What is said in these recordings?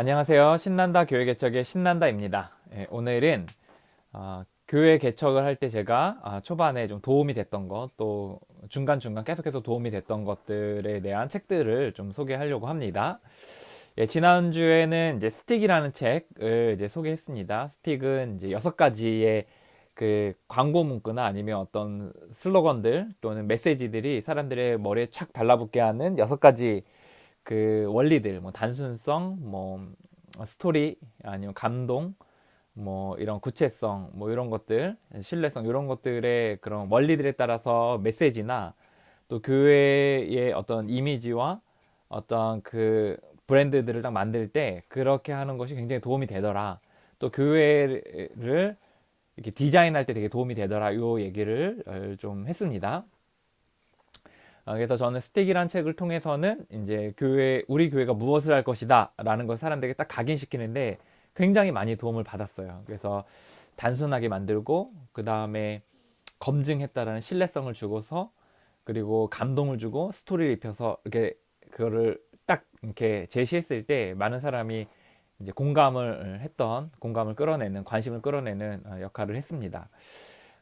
안녕하세요. 신난다 교회 개척의 신난다입니다. 예, 오늘은 어, 교회 개척을 할 때 제가 아, 초반에 좀 도움이 됐던 것, 또 중간 중간 계속해서 도움이 됐던 것들에 대한 책들을 좀 소개하려고 합니다. 예, 지난 주에는 이제 스틱이라는 책을 이제 소개했습니다. 스틱은 이제 여섯 가지의 그 광고 문구나 아니면 어떤 슬로건들 또는 메시지들이 사람들의 머리에 착 달라붙게 하는 여섯 가지 그 원리들, 뭐 단순성, 뭐 스토리 아니면 감동, 뭐 이런 구체성, 뭐 이런 것들, 신뢰성 이런 것들의 그런 원리들에 따라서 메시지나 또 교회의 어떤 이미지와 어떤 그 브랜드들을 딱 만들 때 그렇게 하는 것이 굉장히 도움이 되더라. 또 교회를 이렇게 디자인할 때 되게 도움이 되더라. 요 얘기를 어, 좀 했습니다. 어, 그래서 저는 스틱이란 책을 통해서는 이제 교회, 우리 교회가 무엇을 할 것이다 라는 걸 사람들에게 딱 각인시키는데 굉장히 많이 도움을 받았어요. 그래서 단순하게 만들고, 그 다음에 검증했다라는 신뢰성을 주고서, 그리고 감동을 주고, 스토리를 입혀서 이렇게 그거를 딱 이렇게 제시했을 때 많은 사람이 이제 공감을 했던 공감을 끌어내는 관심을 끌어내는 어, 역할을 했습니다.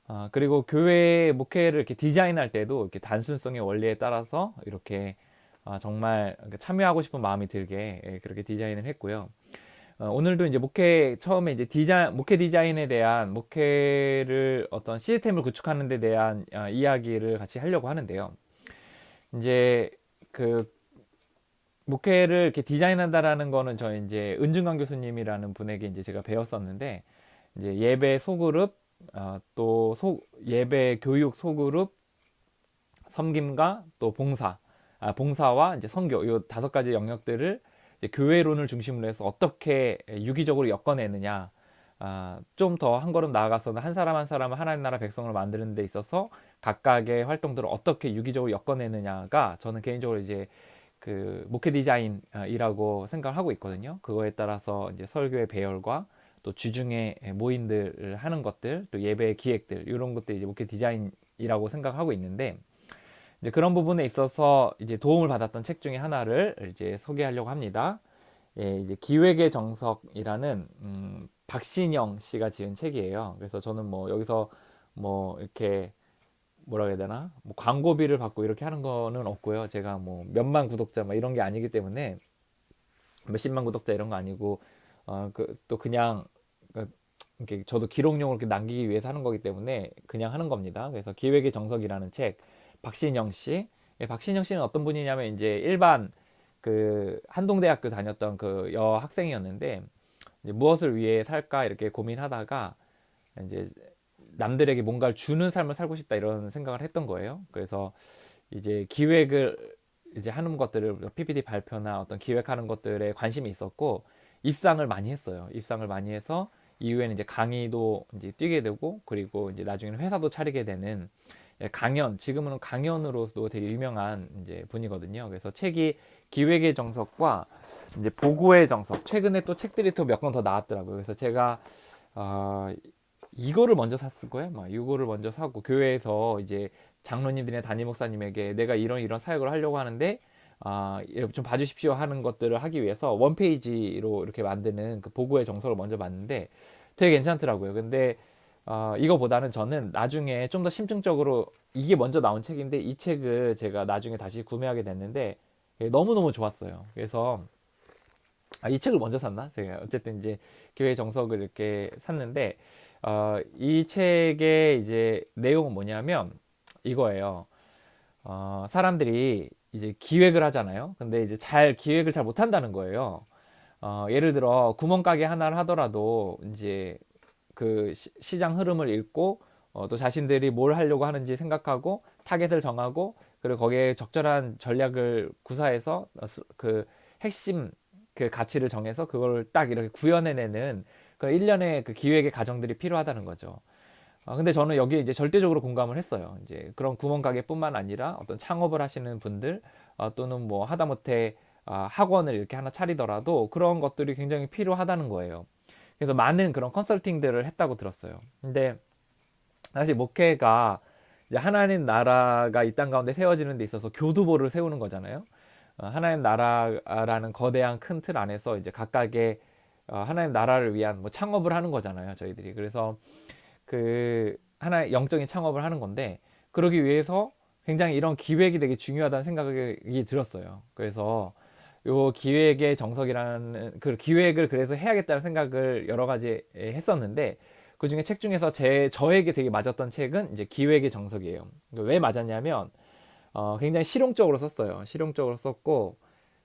어, 그리고 교회 목회를 이렇게 디자인할 때도 이렇게 단순성의 원리에 따라서 이렇게 어, 정말 참여하고 싶은 마음이 들게 예, 그렇게 디자인을 했고요. 어, 오늘도 이제 목회 처음에 이제 디자 목회 디자인에 대한 목회를 어떤 시스템을 구축하는 데 대한 어, 이야기를 같이 하려고 하는데요. 이제 그 목회를 이렇게 디자인한다라는 거는 저 이제 은중강 교수님이라는 분에게 이제 제가 배웠었는데 이제 예배 소그룹 어, 또 소, 예배 교육 소그룹 섬김과 또 봉사 아, 봉사와 이제 선교 이 다섯 가지 영역들을 교회론을 중심으로 해서 어떻게 유기적으로 엮어내느냐 아, 좀 더 한 걸음 나아가서는 한 사람 한 사람을 하나님 나라 백성을 만드는 데 있어서 각각의 활동들을 어떻게 유기적으로 엮어내느냐가 저는 개인적으로 이제 그 목회 디자인이라고 생각을 하고 있거든요. 그거에 따라서 이제 설교의 배열과 또 주중에 모임들을 하는 것들, 또 예배 기획들 이런 것들이 이제 목회 디자인이라고 생각하고 있는데 이제 그런 부분에 있어서 이제 도움을 받았던 책 중에 하나를 이제 소개하려고 합니다. 예, 이제 기획의 정석이라는 음, 박신영 씨가 지은 책이에요. 그래서 저는 뭐 여기서 뭐 이렇게 뭐라 해야 되나 뭐 광고비를 받고 이렇게 하는 거는 없고요. 제가 뭐 몇만 구독자 막 이런 게 아니기 때문에 몇십만 구독자 이런 거 아니고 어 그 또 그냥 그 이렇게 저도 기록용을 이렇게 남기기 위해서 하는 거기 때문에 그냥 하는 겁니다. 그래서 기획의 정석이라는 책 박신영 씨, 예, 박신영 씨는 어떤 분이냐면 이제 일반 그 한동대학교 다녔던 그 여학생이었는데 무엇을 위해 살까 이렇게 고민하다가 이제 남들에게 뭔가를 주는 삶을 살고 싶다 이런 생각을 했던 거예요. 그래서 이제 기획을 이제 하는 것들을 PPT 발표나 어떤 기획하는 것들에 관심이 있었고 입상을 많이 했어요. 입상을 많이 해서 이후에는 이제 강의도 이제 뛰게 되고 그리고 이제 나중에는 회사도 차리게 되는 강연 지금은 강연으로도 되게 유명한 이제 분이거든요. 그래서 책이 기획의 정석과 이제 보고의 정석 최근에 또 책들이 또 몇 권 더 나왔더라고요. 그래서 제가 어, 이거를 먼저 샀을 거예요. 막 이거를 먼저 사고 교회에서 이제 장로님들이나 담임 목사님에게 내가 이런 이런 사역을 하려고 하는데 아, 좀 봐주십시오 하는 것들을 하기 위해서 원페이지로 이렇게 만드는 그 보고의 정석을 먼저 봤는데 되게 괜찮더라고요. 근데 어, 이거보다는 저는 나중에 좀 더 심층적으로 이게 먼저 나온 책인데 이 책을 제가 나중에 다시 구매하게 됐는데 너무너무 좋았어요. 그래서 아, 이 책을 먼저 샀나? 제가 어쨌든 이제 교회 정석을 이렇게 샀는데 어, 이 책의 이제 내용은 뭐냐면 이거예요. 어, 사람들이 이제 기획을 하잖아요. 근데 이제 잘 기획을 잘 못한다는 거예요. 어, 예를 들어 구멍가게 하나를 하더라도 이제 그 시, 장 흐름을 읽고 어, 또 자신들이 뭘 하려고 하는지 생각하고 타겟을 정하고 그리고 거기에 적절한 전략을 구사해서 그 핵심 그 가치를 정해서 그걸 딱 이렇게 구현해내는 그 일련의 그 기획의 과정들이 필요하다는 거죠. 아, 근데 저는 여기에 이제 절대적으로 공감을 했어요. 이제 그런 구멍 가게뿐만 아니라 어떤 창업을 하시는 분들 아, 또는 뭐 하다못해 아, 학원을 이렇게 하나 차리더라도 그런 것들이 굉장히 필요하다는 거예요. 그래서 많은 그런 컨설팅들을 했다고 들었어요. 근데 사실 목회가 이제 하나님 나라가 이 땅 가운데 세워지는 데 있어서 교두보를 세우는 거잖아요. 어, 하나님 나라라는 거대한 큰 틀 안에서 이제 각각의 어, 하나님 나라를 위한 뭐 창업을 하는 거잖아요, 저희들이. 그래서 그 하나의 영적인 창업을 하는 건데 그러기 위해서 굉장히 이런 기획이 되게 중요하다는 생각이 들었어요. 그래서 요 기획의 정석이라는 그 기획을 그래서 해야겠다는 생각을 여러 가지 했었는데 그 중에 책 중에서 제 저에게 되게 맞았던 책은 이제 기획의 정석이에요. 왜 맞았냐면 어, 굉장히 실용적으로 썼어요. 실용적으로 썼고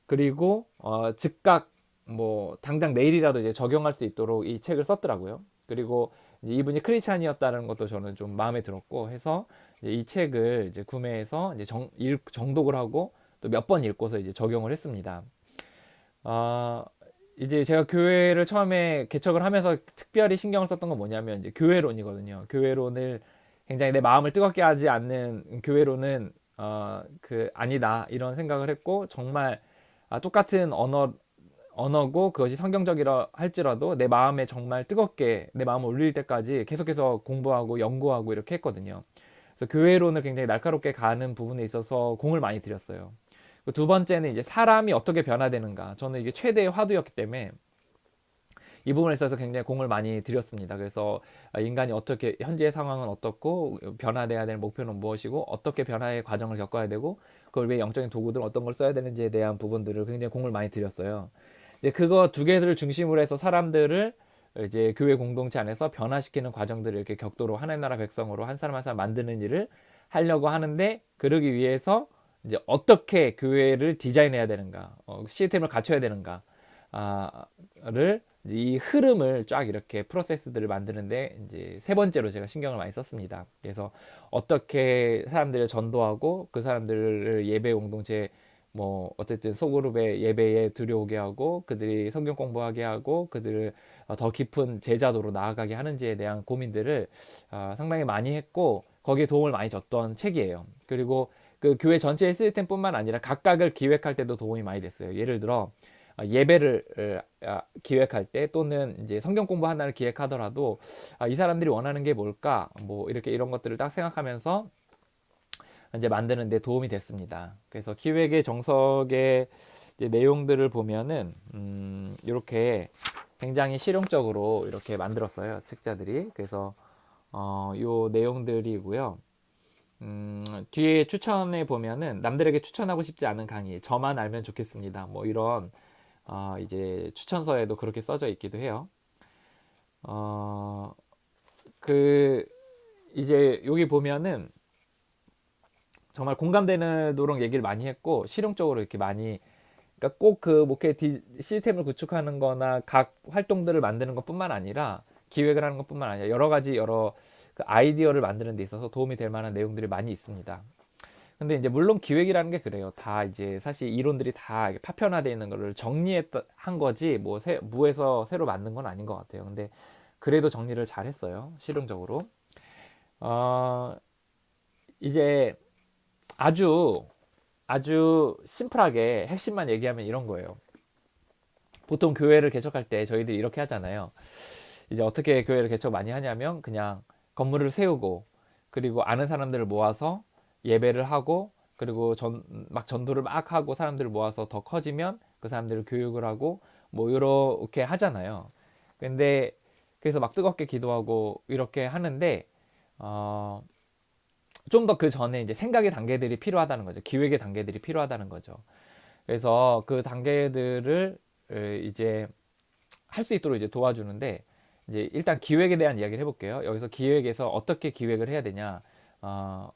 그리고 어, 즉각 뭐 당장 내일이라도 이제 적용할 수 있도록 이 책을 썼더라고요. 그리고 이분이 크리스찬이었다는 것도 저는 좀 마음에 들었고 해서 이 책을 이제 구매해서 이제 정, 일, 정독을 하고 또 몇 번 읽고서 이제 적용을 했습니다. 어, 이제 제가 교회를 처음에 개척을 하면서 특별히 신경을 썼던 건 뭐냐면 이제 교회론이거든요. 교회론을 굉장히 내 마음을 뜨겁게 하지 않는 교회론은 어, 그 아니다 이런 생각을 했고 정말 아, 똑같은 언어 언어고 그것이 성경적이라 할지라도 내 마음에 정말 뜨겁게 내 마음을 울릴 때까지 계속해서 공부하고 연구하고 이렇게 했거든요. 그래서 교회론을 굉장히 날카롭게 가는 부분에 있어서 공을 많이 들였어요. 두 번째는 이제 사람이 어떻게 변화되는가. 저는 이게 최대의 화두였기 때문에 이 부분에 있어서 굉장히 공을 많이 들였습니다. 그래서 인간이 어떻게 현재의 상황은 어떻고 변화돼야 될 목표는 무엇이고 어떻게 변화의 과정을 겪어야 되고 그걸 위해 영적인 도구들 어떤 걸 써야 되는지에 대한 부분들을 굉장히 공을 많이 들였어요. 이제 그거 두 개를 중심으로 해서 사람들을 이제 교회 공동체 안에서 변화시키는 과정들을 이렇게 격도로 하나님 나라 백성으로 한 사람 한 사람 만드는 일을 하려고 하는데 그러기 위해서 이제 어떻게 교회를 디자인해야 되는가, 어, 시스템을 갖춰야 되는가를 아, 이 흐름을 쫙 이렇게 프로세스들을 만드는데 이제 세 번째로 제가 신경을 많이 썼습니다. 그래서 어떻게 사람들을 전도하고 그 사람들을 예배 공동체 뭐 어쨌든 소그룹의 예배에 들여오게 하고 그들이 성경 공부하게 하고 그들을 더 깊은 제자도로 나아가게 하는지에 대한 고민들을 아, 상당히 많이 했고 거기에 도움을 많이 줬던 책이에요. 그리고 그 교회 전체의 시스템뿐만 아니라 각각을 기획할 때도 도움이 많이 됐어요. 예를 들어 아, 예배를 아, 기획할 때 또는 이제 성경 공부 하나를 기획하더라도 이 사람들이 원하는 게 뭘까 뭐 이렇게 이런 것들을 딱 생각하면서 이제 만드는 데 도움이 됐습니다. 그래서 기획의 정석의 내용들을 보면은 음, 이렇게 굉장히 실용적으로 이렇게 만들었어요 책자들이. 그래서 어, 요 내용들이고요. 음, 뒤에 추천에 보면은 남들에게 추천하고 싶지 않은 강의, 저만 알면 좋겠습니다. 뭐 이런 어, 이제 추천서에도 그렇게 써져 있기도 해요. 어, 그 이제 여기 보면은 정말 공감되는도록 얘기를 많이 했고 실용적으로 이렇게 많이 그러니까 꼭 그 목회 디, 시스템을 구축하는 거나 각 활동들을 만드는 것뿐만 아니라 기획을 하는 것뿐만 아니라 여러 가지 여러 그 아이디어를 만드는 데 있어서 도움이 될 만한 내용들이 많이 있습니다. 근데 이제 물론 기획이라는 게 그래요. 다 이제 사실 이론들이 다 파편화되어 있는 거를 정리한 거지 뭐 새, 무에서 새로 만든 건 아닌 것 같아요. 근데 그래도 정리를 잘 했어요. 실용적으로. 어, 이제 아주 아주 심플하게 핵심만 얘기하면 이런 거예요. 보통 교회를 개척할 때 저희들이 이렇게 하잖아요. 이제 어떻게 교회를 개척 많이 하냐면 그냥 건물을 세우고 그리고 아는 사람들을 모아서 예배를 하고 그리고 전, 막 전도를 막 하고 사람들을 모아서 더 커지면 그 사람들을 교육을 하고 뭐 이렇게 하잖아요. 근데 그래서 막 뜨겁게 기도하고 이렇게 하는데 어, 좀 더 그 전에 이제 생각의 단계들이 필요하다는 거죠. 기획의 단계들이 필요하다는 거죠. 그래서 그 단계들을 이제 할 수 있도록 이제 도와주는데 이제 일단 기획에 대한 이야기를 해볼게요. 여기서 기획에서 어떻게 기획을 해야 되냐. 어,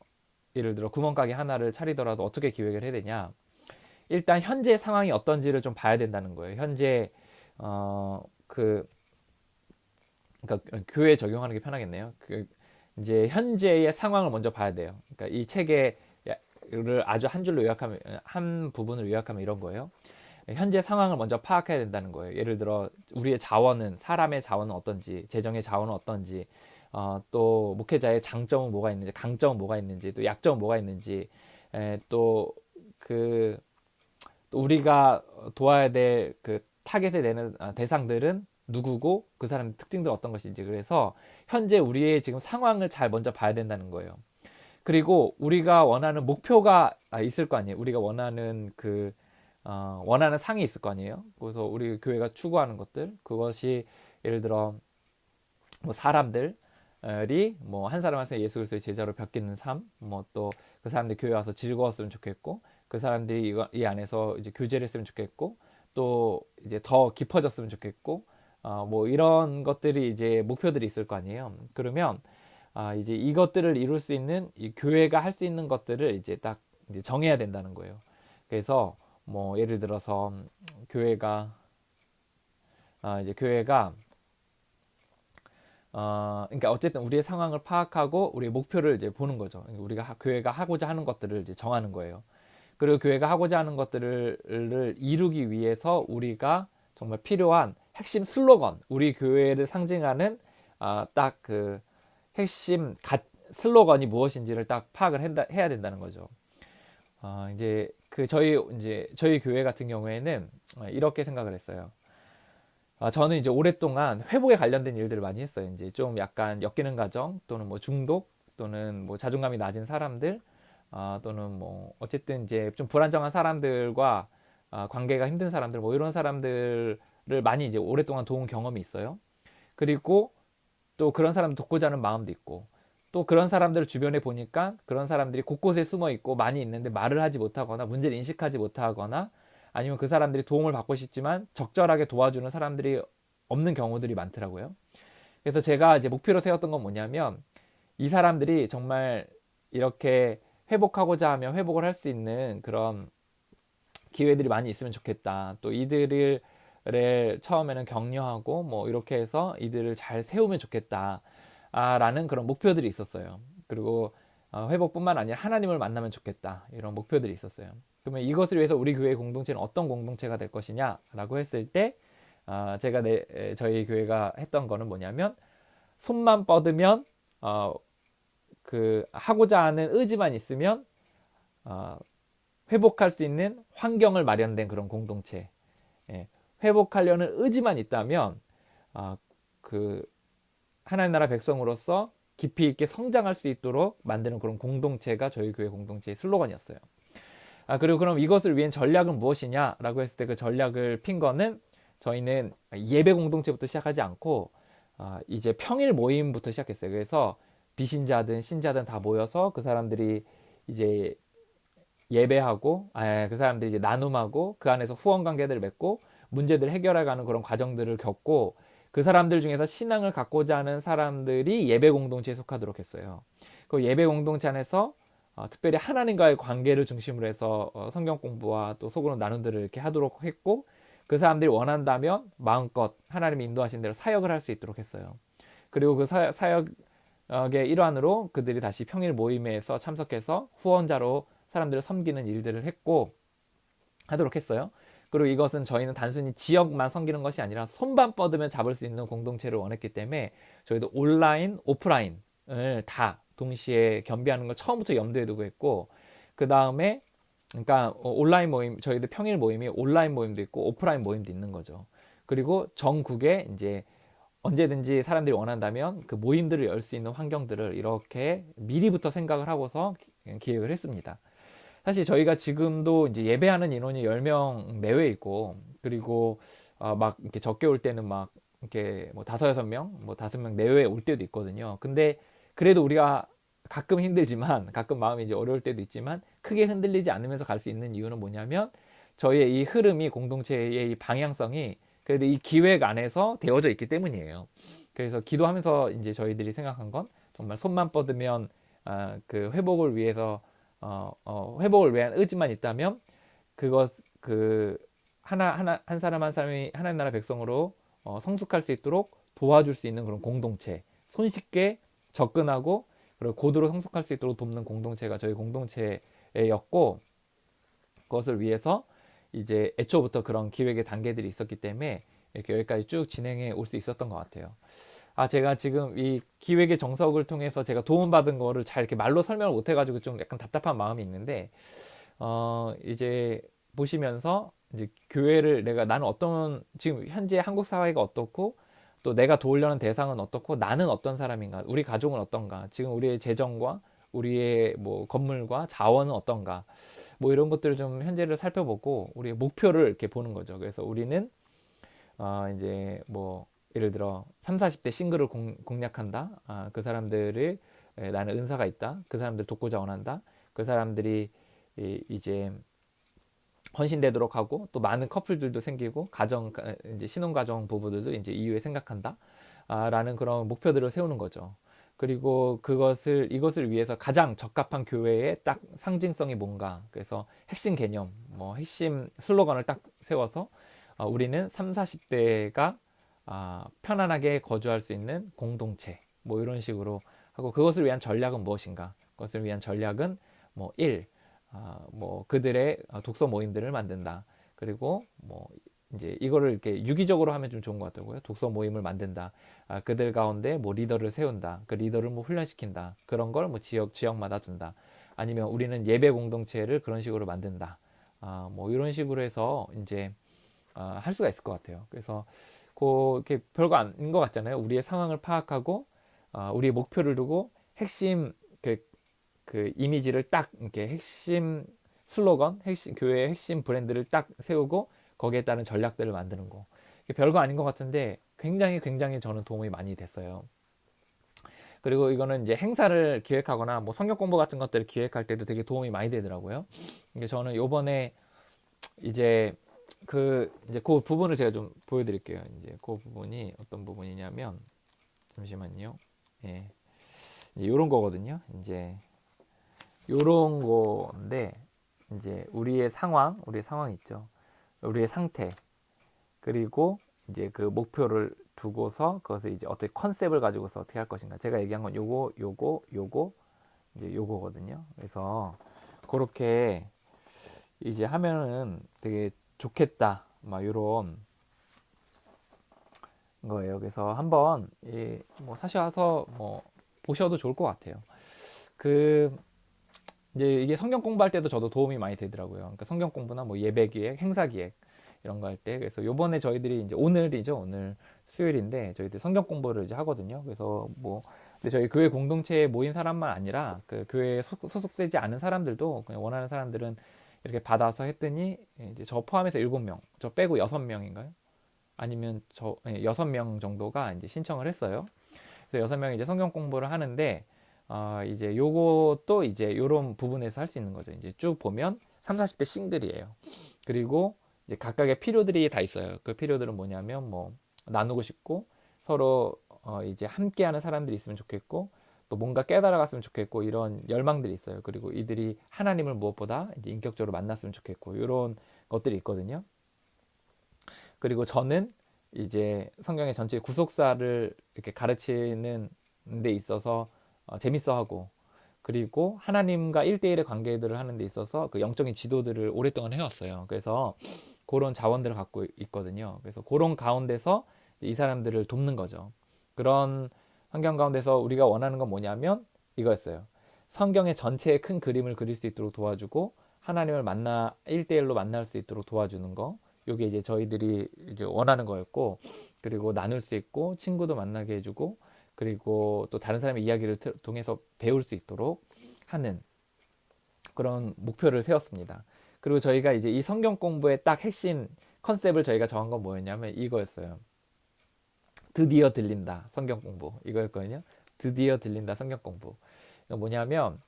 예를 들어 구멍가게 하나를 차리더라도 어떻게 기획을 해야 되냐. 일단 현재 상황이 어떤지를 좀 봐야 된다는 거예요. 현재 어그 그러니까 교회 적용하는 게 편하겠네요. 그 이제 현재의 상황을 먼저 봐야 돼요. 그러니까 이 책의 를 아주 한 줄로 요약하면 한 부분을 요약하면 이런 거예요. 현재 상황을 먼저 파악해야 된다는 거예요. 예를 들어 우리의 자원은 사람의 자원은 어떤지, 재정의 자원은 어떤지, 어, 또 목회자의 장점은 뭐가 있는지, 강점은 뭐가 있는지, 또 약점은 뭐가 있는지, 또그 또 우리가 도와야 될 그 타겟에 내는 아, 대상들은 누구고 그 사람의 특징들 어떤 것인지 그래서 현재 우리의 지금 상황을 잘 먼저 봐야 된다는 거예요. 그리고 우리가 원하는 목표가 아, 있을 거 아니에요. 우리가 원하는 그 어, 원하는 상이 있을 거 아니에요. 그래서 우리 교회가 추구하는 것들 그것이 예를 들어 뭐 사람들이 뭐 한 사람 한 사람 예수 그리스도의 제자로 바뀌는 삶, 뭐 또 그 사람들 교회 와서 즐거웠으면 좋겠고 그 사람들이 이 안에서 이제 교제를 했으면 좋겠고 또 이제 더 깊어졌으면 좋겠고 어, 뭐 이런 것들이 이제 목표들이 있을 거 아니에요. 그러면 아, 이제 이것들을 이룰 수 있는 이 교회가 할 수 있는 것들을 이제 딱 이제 정해야 된다는 거예요. 그래서 뭐 예를 들어서 교회가 아, 이제 교회가 어, 그러니까 어쨌든 우리의 상황을 파악하고 우리의 목표를 이제 보는 거죠. 우리가 하, 교회가 하고자 하는 것들을 이제 정하는 거예요. 그리고 교회가 하고자 하는 것들을 이루기 위해서 우리가 정말 필요한 핵심 슬로건, 우리 교회를 상징하는 아, 딱그 핵심 가, 슬로건이 무엇인지를 딱 파악을 한다, 해야 된다는 거죠. 아, 이제 그 저희 이제 저희 교회 같은 경우에는 이렇게 생각을 했어요. 아, 저는 이제 오랫동안 회복에 관련된 일들을 많이 했어요. 이제 좀 약간 엮이는 가정 또는 뭐 중독 또는 뭐 자존감이 낮은 사람들 아, 또는 뭐 어쨌든 이제 좀 불안정한 사람들과 아, 관계가 힘든 사람들 뭐 이런 사람들 을 많이 이제 오랫동안 도운 경험이 있어요. 그리고 또 그런 사람 돕고자 하는 마음도 있고 또 그런 사람들을 주변에 보니까 그런 사람들이 곳곳에 숨어 있고 많이 있는데 말을 하지 못하거나 문제를 인식하지 못하거나 아니면 그 사람들이 도움을 받고 싶지만 적절하게 도와주는 사람들이 없는 경우들이 많더라고요. 그래서 제가 이제 목표로 세웠던 건 뭐냐면 이 사람들이 정말 이렇게 회복하고자 하면 회복을 할 수 있는 그런 기회들이 많이 있으면 좋겠다. 또 이들을 처음에는 격려하고 뭐 이렇게 해서 이들을 잘 세우면 좋겠다. 라는 그런 목표들이 있었어요. 그리고 어, 회복뿐만 아니라 하나님을 만나면 좋겠다. 이런 목표들이 있었어요. 그러면 이것을 위해서 우리 교회 공동체는 어떤 공동체가 될 것이냐라고 했을 때 어, 제가 내, 저희 교회가 했던 거는 뭐냐면 손만 뻗으면 어, 그 하고자 하는 의지만 있으면 어, 회복할 수 있는 환경을 마련된 그런 공동체. 예, 회복하려는 의지만 있다면 어, 그 하나님 나라 백성으로서 깊이 있게 성장할 수 있도록 만드는 그런 공동체가 저희 교회 공동체의 슬로건이었어요. 아, 그리고 그럼 이것을 위한 전략은 무엇이냐라고 했을 때 그 전략을 핀 거는 저희는 예배 공동체부터 시작하지 않고 아, 이제 평일 모임부터 시작했어요. 그래서 비신자든 신자든 다 모여서 그 사람들이 이제 예배하고 아, 그 사람들이 이제 나눔하고 그 안에서 후원 관계들을 맺고 문제들을 해결해가는 그런 과정들을 겪고 그 사람들 중에서 신앙을 갖고자 하는 사람들이 예배 공동체에 속하도록 했어요. 그 예배 공동체 안에서 어, 특별히 하나님과의 관계를 중심으로 해서 어, 성경 공부와 또 속으로 나눔들을 이렇게 하도록 했고 그 사람들이 원한다면 마음껏 하나님이 인도하신 대로 사역을 할 수 있도록 했어요. 그리고 그 사, 사역의 일환으로 그들이 다시 평일 모임에서 참석해서 후원자로 사람들을 섬기는 일들을 했고 하도록 했어요. 그리고 이것은 저희는 단순히 지역만 섬기는 것이 아니라 손만 뻗으면 잡을 수 있는 공동체를 원했기 때문에 저희도 온라인, 오프라인을 다 동시에 겸비하는 걸 처음부터 염두에 두고 했고 그 다음에 그러니까 온라인 모임 저희들 평일 모임이 온라인 모임도 있고 오프라인 모임도 있는 거죠. 그리고 전국에 이제 언제든지 사람들이 원한다면 그 모임들을 열 수 있는 환경들을 이렇게 미리부터 생각을 하고서 기획을 했습니다. 사실 저희가 지금도 이제 예배하는 인원이 10명 내외 있고 그리고 어, 막 이렇게 적게 올 때는 막 이렇게 뭐 다섯 여섯 명, 뭐 다섯 명 내외에 올 때도 있거든요. 근데 그래도 우리가 가끔 힘들지만 가끔 마음이 이제 어려울 때도 있지만 크게 흔들리지 않으면서 갈 수 있는 이유는 뭐냐면 저희의 이 흐름이 공동체의 이 방향성이 그래도 이 기획 안에서 되어져 있기 때문이에요. 그래서 기도하면서 이제 저희들이 생각한 건 정말 손만 뻗으면 아, 그 회복을 위해서 어, 어, 회복을 위한 의지만 있다면 그것 그 하나 하나 한 사람 한 사람이 하나님 나라 백성으로 어, 성숙할 수 있도록 도와줄 수 있는 그런 공동체 손쉽게 접근하고 그리고 고도로 성숙할 수 있도록 돕는 공동체가 저희 공동체였고 그것을 위해서 이제 애초부터 그런 기획의 단계들이 있었기 때문에 이렇게 여기까지 쭉 진행해 올 수 있었던 것 같아요. 아 제가 지금 이 기획의 정석을 통해서 제가 도움받은 거를 잘 이렇게 말로 설명을 못 해가지고 좀 약간 답답한 마음이 있는데 어 이제 보시면서 이제 교회를 내가 나는 어떤 지금 현재 한국 사회가 어떻고 또 내가 도우려는 대상은 어떻고 나는 어떤 사람인가 우리 가족은 어떤가 지금 우리의 재정과 우리의 뭐 건물과 자원은 어떤가 뭐 이런 것들을 좀 현재를 살펴보고 우리의 목표를 이렇게 보는 거죠. 그래서 우리는 어 이제 뭐 예를 들어 3, 40대 싱글을 공, 공략한다. 아, 그 사람들을 에, 나는 은사가 있다. 그 사람들 돕고자 원한다. 그 사람들이 이, 이 제 헌신되도록 하고 또 많은 커플들도 생기고 가정 이제 신혼 가정 부부들도 이제 이후에 생각한다. 아, 라는 그런 목표들을 세우는 거죠. 그리고 그것을 이것을 위해서 가장 적합한 교회의 딱 상징성이 뭔가 그래서 핵심 개념 뭐 핵심 슬로건을 딱 세워서 어, 우리는 3, 40대가 아, 편안하게 거주할 수 있는 공동체 뭐 이런 식으로 하고 그것을 위한 전략은 무엇인가 그것을 위한 전략은 뭐 1, 아, 뭐 그들의 독서 모임들을 만든다 그리고 뭐 이제 이거를 이렇게 유기적으로 하면 좀 좋은 것 같더라고요. 독서 모임을 만든다. 아, 그들 가운데 뭐 리더를 세운다. 그 리더를 뭐 훈련시킨다. 그런 걸 뭐 지역 지역마다 둔다. 아니면 우리는 예배 공동체를 그런 식으로 만든다. 아, 뭐 이런 식으로 해서 이제 아, 할 수가 있을 것 같아요. 그래서 그 이렇게 별거 아닌 것 같잖아요. 우리의 상황을 파악하고 아, 우리의 목표를 두고 핵심 그, 그 이미지를 딱 이렇게 핵심 슬로건, 핵심 교회의 핵심 브랜드를 딱 세우고 거기에 따른 전략들을 만드는 거. 별거 아닌 것 같은데 굉장히 굉장히 저는 도움이 많이 됐어요. 그리고 이거는 이제 행사를 기획하거나 뭐 성경 공부 같은 것들을 기획할 때도 되게 도움이 많이 되더라고요. 이게 저는 요번에 이제 그 이제 그 부분을 제가 좀 보여드릴게요. 이제 그 부분이 어떤 부분이냐면 잠시만요. 예, 이런 거거든요. 이제 요런 거인데 이제 우리의 상황, 우리의 상황 있죠. 우리의 상태 그리고 이제 그 목표를 두고서 그것을 이제 어떻게 컨셉을 가지고서 어떻게 할 것인가. 제가 얘기한 건 요거, 요거, 요거, 이제 요거거든요. 그래서 그렇게 이제 하면은 되게 좋겠다. 막 요런 거예요. 그래서 한번 이뭐 사셔서 뭐 보셔도 좋을 것 같아요. 그 이제 이게 성경 공부할 때도 저도 도움이 많이 되더라고요. 그러니까 성경 공부나 뭐 예배 기획, 행사 기획 이런 거 할 때 그래서 요번에 저희들이 이제 오늘이죠. 오늘 수요일인데 저희들 성경 공부를 이제 하거든요. 그래서 뭐 근데 저희 교회 공동체에 모인 사람만 아니라 그 교회에 소속되지 않은 사람들도 그냥 원하는 사람들은 이렇게 받아서 했더니 이제 저 포함해서 일곱 명, 저 빼고 여섯 명인가요? 아니면 저 예, 여섯 명 정도가 이제 신청을 했어요. 그래서 여섯 명이 이제 성경 공부를 하는데 어, 이제 요것도 이제 요런 부분에서 할 수 있는 거죠. 이제 쭉 보면 3, 40대 싱글이에요. 그리고 이제 각각의 필요들이 다 있어요. 그 필요들은 뭐냐면 뭐 나누고 싶고 서로 어, 이제 함께하는 사람들이 있으면 좋겠고 또 뭔가 깨달아갔으면 좋겠고 이런 열망들이 있어요. 그리고 이들이 하나님을 무엇보다 이제 인격적으로 만났으면 좋겠고 이런 것들이 있거든요. 그리고 저는 이제 성경의 전체 구속사를 이렇게 가르치는 데 있어서 어, 재밌어하고 그리고 하나님과 일대일의 관계들을 하는 데 있어서 그 영적인 지도들을 오랫동안 해왔어요. 그래서 그런 자원들을 갖고 있거든요. 그래서 그런 가운데서 이 사람들을 돕는 거죠. 그런 환경 가운데서 우리가 원하는 건 뭐냐면 이거였어요. 성경의 전체의 큰 그림을 그릴 수 있도록 도와주고 하나님을 만나 일대일로 만날 수 있도록 도와주는 거. 이게 이제 저희들이 이제 원하는 거였고 그리고 나눌 수 있고 친구도 만나게 해 주고 그리고 또 다른 사람의 이야기를 통해서 배울 수 있도록 하는 그런 목표를 세웠습니다. 그리고 저희가 이제 이 성경 공부의 딱 핵심 컨셉을 저희가 정한 건 뭐였냐면 이거였어요. 드디어 들린다. 성경 공부. 이거였거든요. 드디어 들린다. 성경 공부. 뭐냐면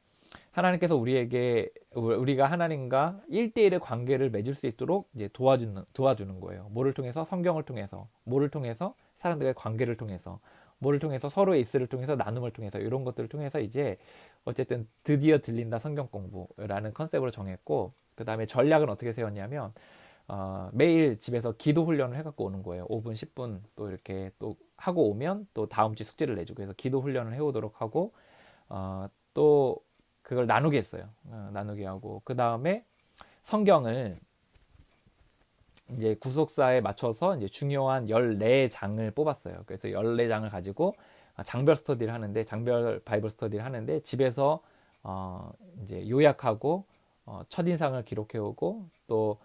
하나님께서 우리에게 우리가 하나님과 일대일의 관계를 맺을 수 있도록 이제 도와주는 도와주는 거예요. 뭐를 통해서? 성경을 통해서. 뭐를 통해서? 사람들의 관계를 통해서. 뭐를 통해서? 서로의 입술을 통해서? 나눔을 통해서? 이런 것들을 통해서 이제 어쨌든 드디어 들린다. 성경 공부라는 컨셉으로 정했고 그 다음에 전략은 어떻게 세웠냐면 어, 매일 집에서 기도 훈련을 해갖고 오는 거예요. 5분, 10분 또 이렇게 또 하고 오면 또 다음 주 숙제를 내주고 해서 기도 훈련을 해오도록 하고 어, 또 그걸 나누게 했어요. 어, 나누게 하고 그 다음에 성경을 이제 구속사에 맞춰서 이제 중요한 14장을 뽑았어요. 그래서 14장을 가지고 장별 스터디를 하는데 장별 바이블 스터디를 하는데 집에서 어 이제 요약하고 어 첫인상을 기록해 오고 또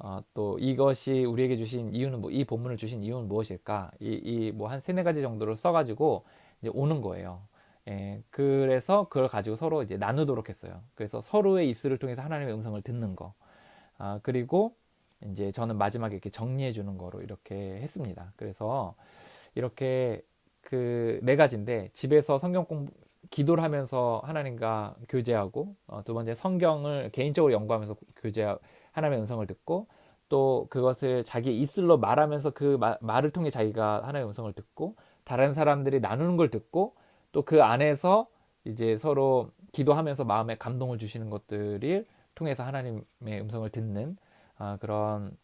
어, 또 이것이 우리에게 주신 이유는 뭐, 이 본문을 주신 이유는 무엇일까? 이, 이뭐 한 세네 가지 정도를 써가지고 이제 오는 거예요. 예, 그래서 그걸 가지고 서로 이제 나누도록 했어요. 그래서 서로의 입술을 통해서 하나님의 음성을 듣는 거. 아, 그리고 이제 저는 마지막에 이렇게 정리해 주는 거로 이렇게 했습니다. 그래서 이렇게 그 네 가지인데 집에서 성경 공부 기도를 하면서 하나님과 교제하고 어, 두 번째 성경을 개인적으로 연구하면서 교제 하나님의 음성을 듣고 또 그것을 자기 입술로 말하면서 그 마, 말을 통해 자기가 하나님의 음성을 듣고 다른 사람들이 나누는 걸 듣고 또 그 안에서 이제 서로 기도하면서 마음에 감동을 주시는 것들을 통해서 하나님의 음성을 듣는 아, 그런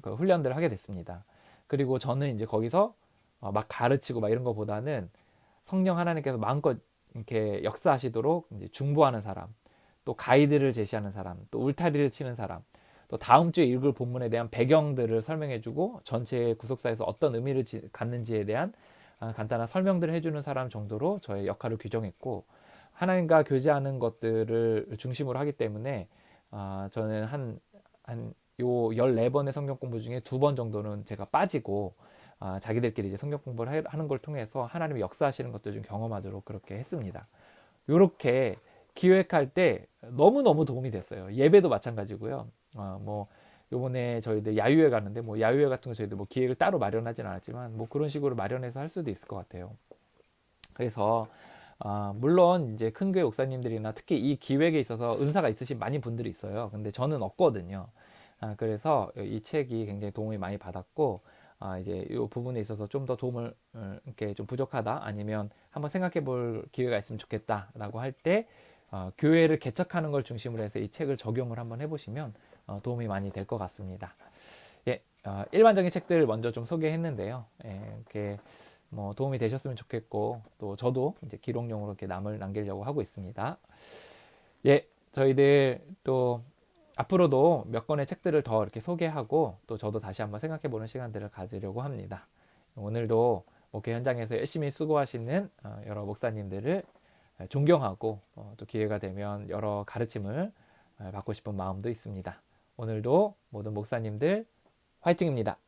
그 훈련들을 하게 됐습니다. 그리고 저는 이제 거기서 어, 막 가르치고 막 이런 것보다는 성령 하나님께서 마음껏 이렇게 역사하시도록 이제 중보하는 사람, 또 가이드를 제시하는 사람, 또 울타리를 치는 사람, 또 다음 주에 읽을 본문에 대한 배경들을 설명해주고 전체 구속사에서 어떤 의미를 갖는지에 대한 아, 간단한 설명들을 해주는 사람 정도로 저의 역할을 규정했고 하나님과 교제하는 것들을 중심으로 하기 때문에 아, 저는 한 한요 14번의 성경 공부 중에 두 번 정도는 제가 빠지고 아, 자기들끼리 이제 성경 공부를 하는 걸 통해서 하나님의 역사하시는 것들 좀 경험하도록 그렇게 했습니다. 이렇게 기획할 때 너무너무 도움이 됐어요. 예배도 마찬가지고요. 어, 뭐 요번에 저희들 야유회 가는데 뭐 야유회 같은 거 저희들 뭐 기획을 따로 마련하진 않았지만 뭐 그런 식으로 마련해서 할 수도 있을 것 같아요. 그래서 아, 물론 이제 큰 교회 목사님들이나 특히 이 기획에 있어서 은사가 있으신 많은 분들이 있어요. 근데 저는 없거든요. 아, 그래서 이 책이 굉장히 도움이 많이 받았고 아, 이제 이 부분에 있어서 좀 더 도움을 어, 이렇게 좀 부족하다 아니면 한번 생각해 볼 기회가 있으면 좋겠다라고 할때 어, 교회를 개척하는 걸 중심으로 해서 이 책을 적용을 한번 해보시면 어, 도움이 많이 될 것 같습니다. 예, 어, 일반적인 책들 먼저 좀 소개했는데요. 예, 이렇게 뭐 도움이 되셨으면 좋겠고 또 저도 이제 기록용으로 이렇게 남을 남기려고 하고 있습니다. 예, 저희들 또 앞으로도 몇 권의 책들을 더 이렇게 소개하고 또 저도 다시 한번 생각해 보는 시간들을 가지려고 합니다. 오늘도 목회 현장에서 열심히 수고하시는 어, 여러 목사님들을 존경하고 어, 또 기회가 되면 여러 가르침을 어, 받고 싶은 마음도 있습니다. 오늘도 모든 목사님들 화이팅입니다.